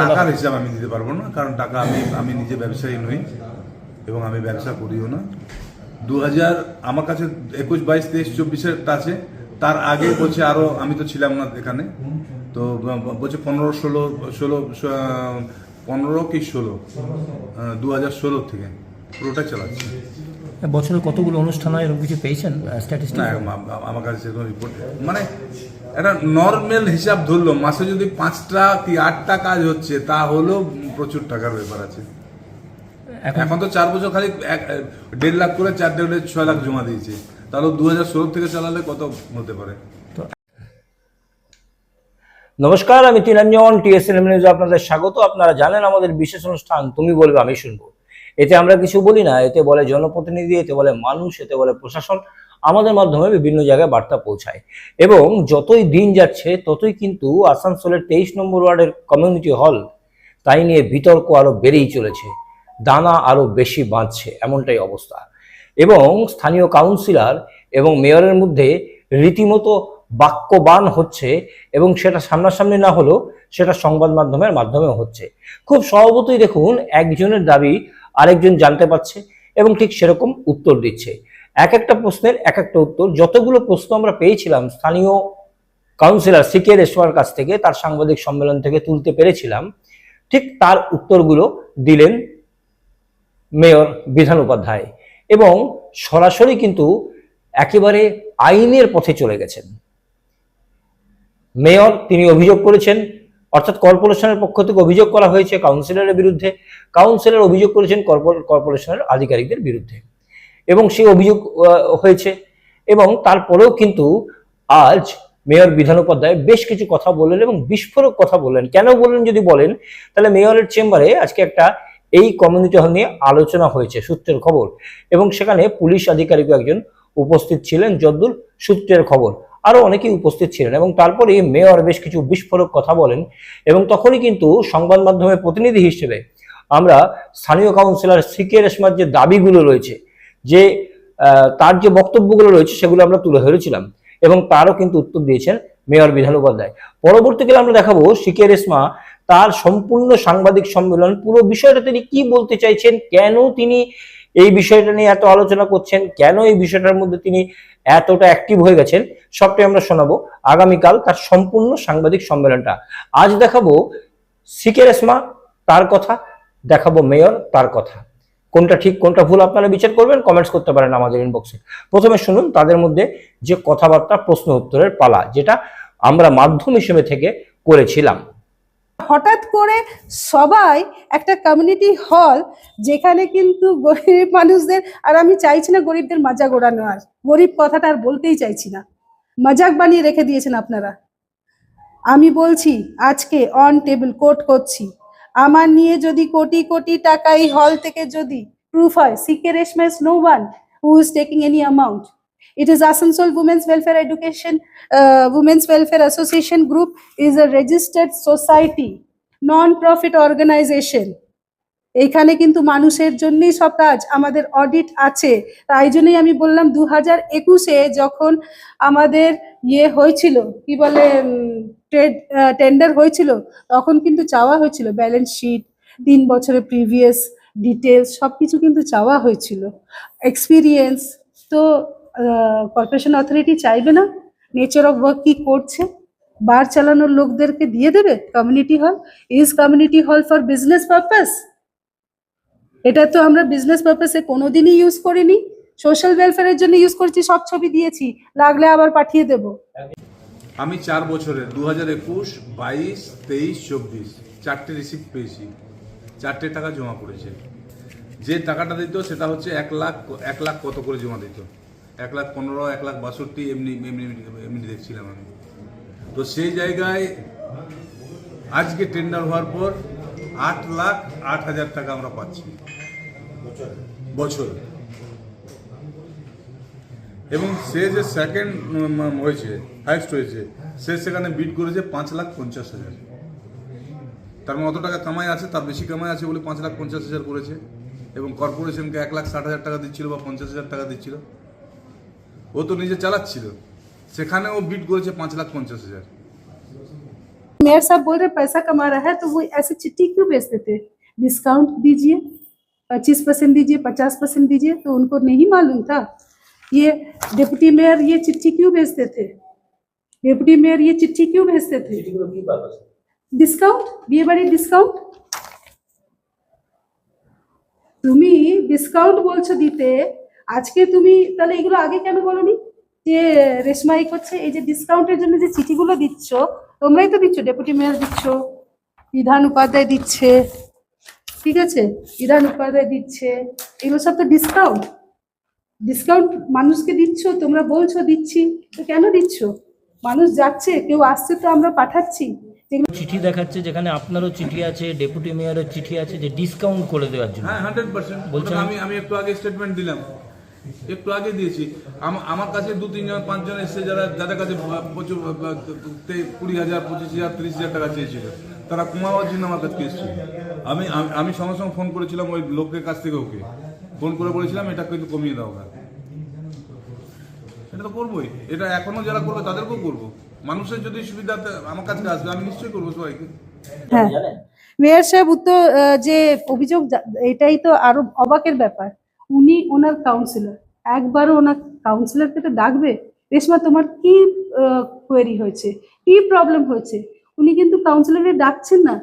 টাকার হিসাব আমি দিতে পারব না কারণ টাকা আমি আমি নিজে ব্যবসায়ী নই এবং আমি ব্যবসা করিও না। দু হাজার আমার কাছে একুশ বাইশ তেইশ চব্বিশেরটা আছে। তার আগে বলছে আরও আমি তো ছিলাম না এখানে। তো বলছে পনেরো ষোলো ষোলো পনেরো কি ষোলো? দু হাজার ষোলো থেকে। পুরোটাই চালাচ্ছে। বছরে কতগুলো অনুষ্ঠান হয় এরকম কিছু পেয়েছেন স্ট্যাটিস্টিক আমার কাছে সেরকম রিপোর্ট মানে একটা নর্মাল হিসাব ধরলো মাসে যদি পাঁচটা কি আটটা কাজ হচ্ছে তা হলেও প্রচুর টাকার ব্যাপার আছে। এখন? তো চার বছর খালি দেড় লাখ করে চার দেড় ছয় লাখ জমা দিয়েছে। তাহলে দু হাজার ষোলো থেকে চালালে কত হতে পারে? নমস্কার আমি তিলাঞ্জন টিএসএন নিউজে আপনাদের স্বাগত। আপনারা জানেন আমাদের বিশেষ অনুষ্ঠান তুমি বলবে আমি শুনব। এতে আমরা কিছু বলি না এতে বলে জনপ্রতিনিধি এতে বলে মানুষ এতে বলে প্রশাসন। আমাদের মাধ্যমে বিভিন্ন জায়গায় বার্তা পৌঁছায়। এবং যতই দিন যাচ্ছে, ততই কিন্তু আসানসোলের তেইশ নম্বর ওয়ার্ডের কমিউনিটি হল তাই নিয়ে বিতর্ক আরও বেড়েই চলেছে। দানা আরও বেশি বাঁধছে, এমনটাই অবস্থা। এবং স্থানীয় কাউন্সিলর এবং মেয়রের মধ্যে রীতিমতো বাক্যবান হচ্ছে এবং সেটা সামনাসামনি না হলেও সেটা সংবাদ মাধ্যমের মাধ্যমে হচ্ছে। খুব স্বভাবতই দেখুন, একজনের দাবি আরেকজন জানতে পারছে এবং ঠিক সেরকম উত্তর দিচ্ছে। এক একটা প্রশ্নের এক একটা উত্তর। যতগুলো প্রশ্ন আমরা পেয়েছিলাম, স্থানীয় কাউন্সিলর সিকে রেশোয়ার কাছ থেকে, তার সাংবাদিক সম্মেলন থেকে তুলতে পেরেছিলাম, ঠিক তার উত্তরগুলো দিলেন মেয়র, বিধান উপাধ্যায়। এবং সরাসরি কিন্তু একেবারে আইনের পথে চলে গেছেন। মেয়র, তিনি অভিযোগ করেছেন, অর্থাৎ কর্পোরেশনের পক্ষ থেকে অভিযোগ করা হয়েছে কাউন্সিলরের বিরুদ্ধে। কাউন্সিলর অভিযোগ করেছেন কর্পো- কর্পোরেশনের আধিকারিকদের বিরুদ্ধে। এবং সেই অভিযোগ হয়েছে। এবং তারপরেও কিন্তু আজ মেয়র বিধান উপাধ্যায় বেশ কিছু কথা বললেন এবং বিস্ফোরক কথা বললেন। কেন বললেন যদি বলেন, তাহলে মেয়রের চেম্বারে আজকে একটা এই কমিউনিটি হল নিয়ে আলোচনা হয়েছে, সূত্রের খবর। এবং সেখানে পুলিশ আধিকারিক একজন উপস্থিত ছিলেন, যদ্দূর সূত্রের খবর। আরও অনেকেই উপস্থিত ছিলেন এবং তারপরে মেয়র বেশ কিছু বিস্ফোরক কথা বলেন এবং তখনই কিন্তু সংবাদ মাধ্যমের প্রতিনিধি হিসেবে আমরা স্থানীয় কাউন্সিলর সিকে রেশমার যে দাবিগুলো রয়েছে যে তার যে বক্তব্যগুলো রয়েছে সেগুলো আমরা তুলে ধরেছিলাম এবং তারও কিন্তু উত্তর দিয়েছেন মেয়র বিধান উপাধ্যায়। পরবর্তীকালে আমরা দেখাবো সিকে রেশমা তার সম্পূর্ণ সাংবাদিক সম্মেলন, পুরো বিষয়টা তিনি কি বলতে চাইছেন, কেন তিনি এই বিষয়টা নিয়ে এত আলোচনা করছেন, কেন এই বিষয়টার মধ্যে তিনি এতটা অ্যাক্টিভ হয়ে গেছেন, সবটাই আমরা শোনাবো আগামীকাল তার সম্পূর্ণ সাংবাদিক সম্মেলনটা। আজ দেখাবো সিকে রেশমা তার কথা, দেখাবো মেয়র তার কথা। কোনটা ঠিক, কোনটা ভুল আপনারা বিচার করবেন কমেন্টস করতে পারেন আমাদের ইনবক্সে প্রথমে শুনুন, তাদের মধ্যে যে কথাবার্তা, প্রশ্ন উত্তরের পালা, যেটা আমরা মাধ্যম হিসেবে থেকে করেছিলাম। হঠাৎ করে সবাই একটা কমিউনিটি হল যেখানে কিন্তু গরিব মানুষদের, আর আমি চাইছি না গরিবদের মজা গোড়ানো আর গরিব কথাটা আর বলতেই চাইছি না। মজাক বানিয়ে রেখে দিয়েছেন আপনারা। আমি বলছি, আজকে অন টেবিল কোট করছি। আমার নিয়ে যদি কোটি কোটি টাকা এই হল থেকে যদি প্রুফ হয় সিকে রেশমেস no one who is taking any amount It is Asansol Women's Welfare Education, uh, Women's Welfare Association Group is a registered society, non-profit organization. এইখানে কিন্তু মানুষের জন্যই সব কাজ আমাদের অডিট আছে তাই জন্যই আমি বললাম দু হাজার একুশে যখন আমাদের ইয়ে হয়েছিল কি বলে ট্রেড টেন্ডার হয়েছিল, তখন কিন্তু চাওয়া হয়েছিল ব্যালেন্স শিট তিন বছরের প্রিভিয়াস ডিটেলস সব কিছু কিন্তু চাওয়া হয়েছিল। এক্সপিরিয়েন্স তো কর্পোরেশন অথরিটি চাইবে না নেচার অফ ওয়ার্ক কী করছে, বার চালানোর লোকদেরকে দিয়ে দেবে community hall is community hall for business purpose এটা তো আমরা বিজনেস পারপাসে কোনোদিনই ইউজ করিনি। সোশ্যাল ওয়েলফেয়ারের জন্য ইউজ করছি, সব ছবি দিয়েছি, লাগলে আবার পাঠিয়ে দেবো। আমি চার বছরের দু হাজার একুশ বাইশ তেইশ চব্বিশ চারটে রিসিপ্ট পেয়েছি। চারটে টাকা জমা করেছে। যে টাকাটা দিত সেটা হচ্ছে এক লাখ এক লাখ কত করে জমা দিত? এক লাখ পনেরো এক লাখ বাষট্টি এমনি এমনি এমনি দেখছিলাম আমি। তো সেই জায়গায় আজকে টেন্ডার হওয়ার পর আট লাখ আট হাজার টাকা আমরা পাচ্ছি। বছর। এবং সে যে সেকেন্ড হয়েছে হাইস্ট হয়েছে সে সেখানে বিট করেছে পাঁচ লাখ পঞ্চাশ হাজার তার মানে অত টাকা কামাই আছে তার বেশি কামাই আছে বলে পাঁচ লাখ পঞ্চাশ হাজার করেছে এবং কর্পোরেশনকে এক লাখ ষাট হাজার টাকা দিচ্ছিল বা পঞ্চাশ হাজার টাকা দিচ্ছিল ও তো নিজে চালাচ্ছিল সেখানে ও বিট করেছে পাঁচ লাখ পঞ্চাশ হাজার मेयर साहब बोल रहे पैसा कमा रहा है तो वो ऐसे चिट्ठी क्यों बेचते थे डिस्काउंट दीजिए पच्चीस परसेंट दीजिए पचास परसेंट दीजिए तो उनको नहीं मालूम था ये डिप्टी मेयर ये चिट्ठी क्यों भेजते थे डिप्टी मेयर ये चिट्ठी क्यों भेजते थे ডিসকাউন্ট বিয়ে বাড়ির ডিসকাউন্ট তুমি ডিসকাউন্ট বলছো দিতে আজকে তুমি তাহলে এগুলো আগে কেন বলনি যে রেশমাই করছে এই যে ডিসকাউন্টের জন্য যে চিঠিগুলো দিচ্ছ তোমরাই তো দিচ্ছ ডেপুটি মেয়র দিচ্ছ বিধান উপাধ্যায় দিচ্ছে ঠিক আছে বিধান উপাধ্যায় দিচ্ছে এগুলো সব তো ডিসকাউন্ট ডিসকাউন্ট মানুষকে দিচ্ছ তোমরা বলছো দিচ্ছি তো কেন দিচ্ছ? মানুষ যাচ্ছে কেউ আসছে তো আমরা পাঠাচ্ছি। চিঠি দেখাচ্ছে যেখানে আপনারও চিঠি আছে ডেপুটি মেয়রের চিঠি আছে যে ডিসকাউন্ট করে দেওয়ার জন্য। হ্যাঁ হান্ড্রেড পার্সেন্ট বলছেন- আমি আমি একটু আগে স্টেটমেন্ট দিলাম। একটু আগে দিয়েছি। আমার কাছে দু তিনজন পাঁচজন এসে যারা যাদের কাছে প্রচুর কুড়ি হাজার পঁচিশ হাজার তিরিশ হাজার টাকা চেয়েছিল। তারা কমাবার জন্য আমার কাছে এসেছিল। আমি আমি- আমি সঙ্গে সঙ্গে ফোন করেছিলাম ওই লোকের কাছ থেকে ওকে। ফোন করে বলেছিলাম এটা কিন্তু কমিয়ে দাও না এটা তো করবোই। এটা এখনও যারা করবে তাদেরকেও করব। মানুষের যদি সুবিধা আমার কাছে আসবে আমি নিশ্চয়ই করব সবাইকে। হ্যাঁ। মেয়র সাহেব উত্তর যে অভিযোগ এটাই তো আরও অবাকের ব্যাপার। উনি ওনার কাউন্সিলর একবারও ওনার কাউন্সিলরকে তো ডাকবে? রেশমা তোমার কি কোয়েরি হয়েছে? কি প্রবলেম হয়েছে? উনি কিন্তু কাউন্সিলরে ডাকছেন না।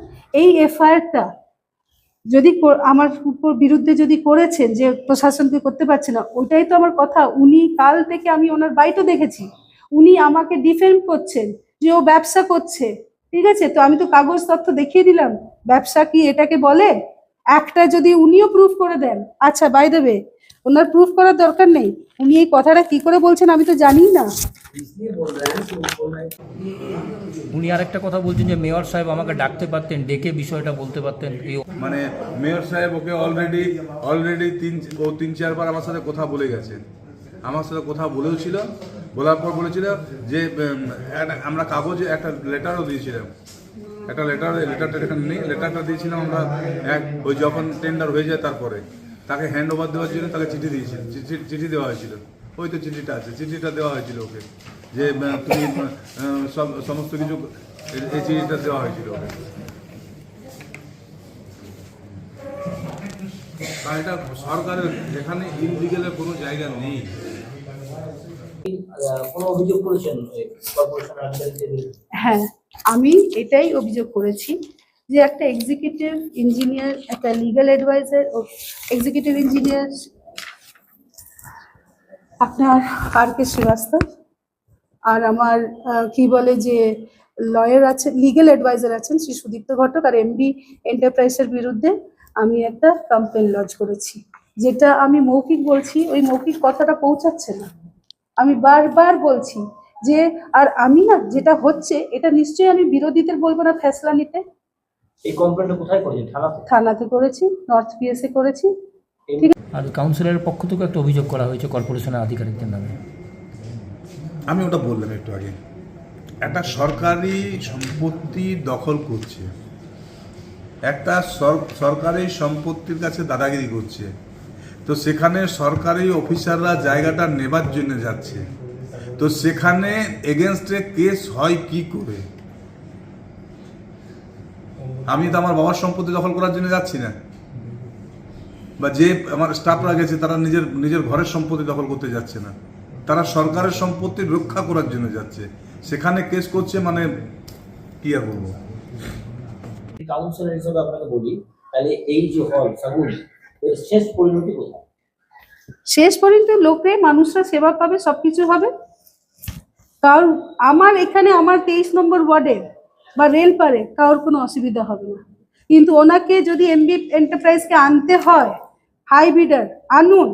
এই এফআইআরটা যদি আমার বিরুদ্ধে যদি করেছেন যে প্রশাসনকে করতে পারছে না, ওইটাই তো আমার কথা। উনি কাল থেকে আমি ওনার বাইটও দেখেছি। উনি আমাকে ডিফেন্ড করছেন যে ও ব্যবসা করছে। ঠিক আছে? তো আমি তো কাগজ তথ্য দেখিয়ে দিলাম। ব্যবসা কি এটাকে বলে? একটা যদি উনিও প্রুফ করে দেন। আচ্ছা বাই দেবে ওনার প্রুফ করার দরকার নেই। উনি এই কথাটা কি করে বলছেন আমি তো জানি না। উনি আরেকটা কথা বলছেন যে মেয়র সাহেব আমাকে ডাকতে পারতেন ডেকে বিষয়টা বলতে পারতেন। মানে মেয়র সাহেব ওকে অলরেডি অলরেডি তিন ও তিন চারবার আমার সাথে কথা বলে গেছে। আমার সাথে কথা বলেও ছিল বলার পর বলেছিল যে একটা- আমরা কাগজে একটা লেটারও দিয়েছিলাম। একটা লেটার লেটারটা এখানে নেই লেটারটা দিয়েছিলাম আমরা এক ওই যখন টেন্ডার হয়ে যায় তারপরে। তাকে হ্যান্ড ওভার দেওয়ার জন্য তাকে চিঠি দিয়েছিল। চিঠি- চিঠি দেওয়া হয়েছিল। ওই তো চিঠিটা আছে। চিঠিটা দেওয়া হয়েছিল ওকে। যে তুমি সমস্ত কিছু এই- এই চিঠিটা দেওয়া হয়েছিল ওকে। এটা সরকারের এখানে ইনলিগেলের কোনো জায়গা নেই? হ্যাঁ আমি এটাই অভিযোগ করেছি। যে একটা এক্সিকিউটিভ ইঞ্জিনিয়ার একটা লিগ্যাল অ্যাডভাইজার ও এক্সিকিউটিভ ইঞ্জিনিয়ার আপনার আর কে শ্রীবাস্তব আর আমার কি বলে যে লয়ার আছেন লিগ্যাল অ্যাডভাইজার আছেন শ্রী সুদীপ্ত ঘটক আর এমবি এন্টারপ্রাইজের বিরুদ্ধে আমি একটা কমপ্লেন লজ করেছি, যেটা আমি মৌখিক বলছি, ওই মৌখিক কথাটা পৌঁছাচ্ছে না। আমি বারবার বলছি যে, আর আমি না, যেটা হচ্ছে, এটা নিশ্চয়ই আমি বিরোধীদের বলব না ফেসলা নিতে এই কমপ্লেনটা কোথায় করেছেন? থানাতে? থানাতে করেছি নর্থ পিএসএ করেছি। আর কাউন্সিলরের পক্ষ থেকে একটা অভিযোগ করা হয়েছে কর্পোরেশনের আধিকারিকদের নামে। আমি ওটা বললাম একটু আগে। একটা সরকারি সম্পত্তি দখল করছে। একটা সরকারি সম্পত্তির কাছে দাদাগিরি করছে। তো সেখানে সরকারি অফিসাররা জায়গাটা নেবার জন্য যাচ্ছে। তো সেখানে এগেনস্টে কেস হয় কি করে? আমি তো আমার বাবার সম্পত্তি দখল করার জন্য যাচ্ছি না। বা যে আমার স্টাফরা গেছে তারা নিজের নিজের ঘরের সম্পত্তি দখল করতে যাচ্ছে না। তারা সরকারের সম্পত্তি রক্ষা করার জন্য যাচ্ছে। সেখানে কেস করছে মানে কি আর বলব? কাউন্সিলর হিসেবে আপনাকে বলি তাহলে এই যে হল সাগুন শেষ পরিণতি কোথায়? শেষ পর্যন্ত লোকে মানুষরা সেবা পাবে সবকিছু হবে। কারণ আমার এখানে আমার তেইশ নম্বর ওয়ার্ডের বা রেল পারে, কারোর কোনো অসুবিধা হবে না। কিন্তু ওনাকে যদি এমবি এন্টারপ্রাইজকে আনতে হয় হাই বিডার আনুন,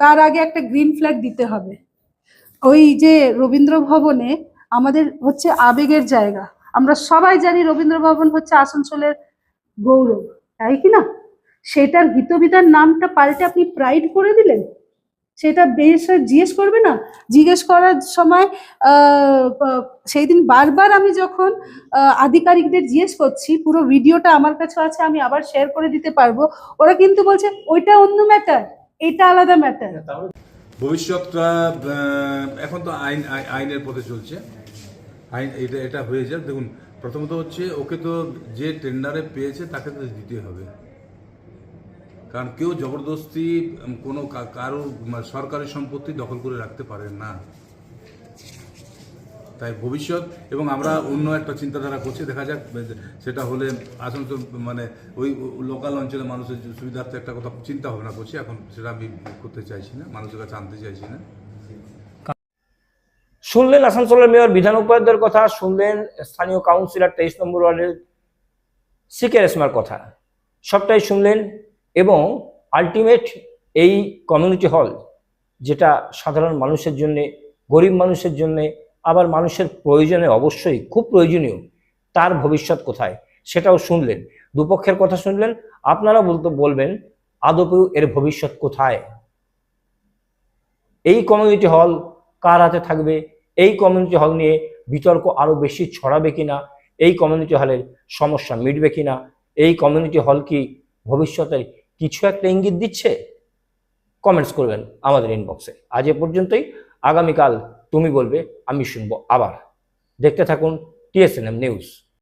তার আগে একটা গ্রিন ফ্ল্যাগ দিতে হবে। ওই যে রবীন্দ্র ভবনে আমাদের হচ্ছে আবেগের জায়গা। আমরা সবাই জানি রবীন্দ্র ভবন হচ্ছে আসানসোলের গৌরব, তাই কি না? সেটার হিতবিধার নামটা পাল্টে আপনি প্রাইড করে দিলেন? সেটা বেশ জিজ্ঞেস করবে না? জিজ্ঞেস করার সময় সেই দিন বারবার আমি যখন আধিকারিকদের জিজ্ঞেস করছি, পুরো ভিডিওটা আমার কাছে আছে, আমি আবার শেয়ার করে দিতে পারব, ওরা কিন্তু বলছে, ওইটা অন্য ম্যাটার এটা আলাদা ম্যাটার ভবিষ্যৎটা এখন তো আইন, আই- আইনের পথে চলছে। আইন, এটা এটা হয়ে যাক। দেখুন, প্রথমত হচ্ছে, ওকে তো যে টেন্ডারে পেয়েছে, তাকে তো দিতে হবে। কারণ কেউ জবরদস্তি কোনো কা- কারও মানে সরকারি সম্পত্তি দখল করে রাখতে পারে না। তাই ভবিষ্যৎ, এবং আমরা অন্য একটা চিন্তাধারা করছি, দেখা যাক সেটা হলে আসানসোল মানে ওই লোকাল অঞ্চলের মানুষের সুবিধার্থে একটা কথা, চিন্তা ভাবনা করছি, এখন সেটা আমি করতে চাইছি না, মানুষের কাছে আনতে চাইছি না। শুনলেন আসানসোলের মেয়র, বিধান উপাধ্যায়ের কথা, শুনলেন স্থানীয় কাউন্সিলর, তেইশ নম্বর ওয়ার্ডের সিকে রেশমার কথা। সবটাই শুনলেন এবং আলটিমেট এই কমিউনিটি হল যেটা সাধারণ মানুষের জন্য, গরিব মানুষের জন্য, আবার মানুষের প্রয়োজনে অবশ্যই, খুব প্রয়োজনীয়, তার ভবিষ্যৎ কোথায়, সেটাও শুনলেন। দুপক্ষের কথা শুনলেন, আপনারা বলতে বলবেন, আদপেও এর ভবিষ্যৎ কোথায়? এই কমিউনিটি হল কার হাতে থাকবে? এই কমিউনিটি হল নিয়ে বিতর্ক আরও বেশি ছড়াবে কিনা? এই কমিউনিটি হলের সমস্যা মিটবে কিনা? এই কমিউনিটি হল কি ভবিষ্যতে কিছু একটা ইঙ্গিত দিচ্ছে কমেন্টস করবেন আমাদের ইনবক্সে আজ এ পর্যন্তই। আগামীকাল তুমি বলবে, আমি শুনব আবার। দেখতে থাকুন টিএসএনএম নিউজ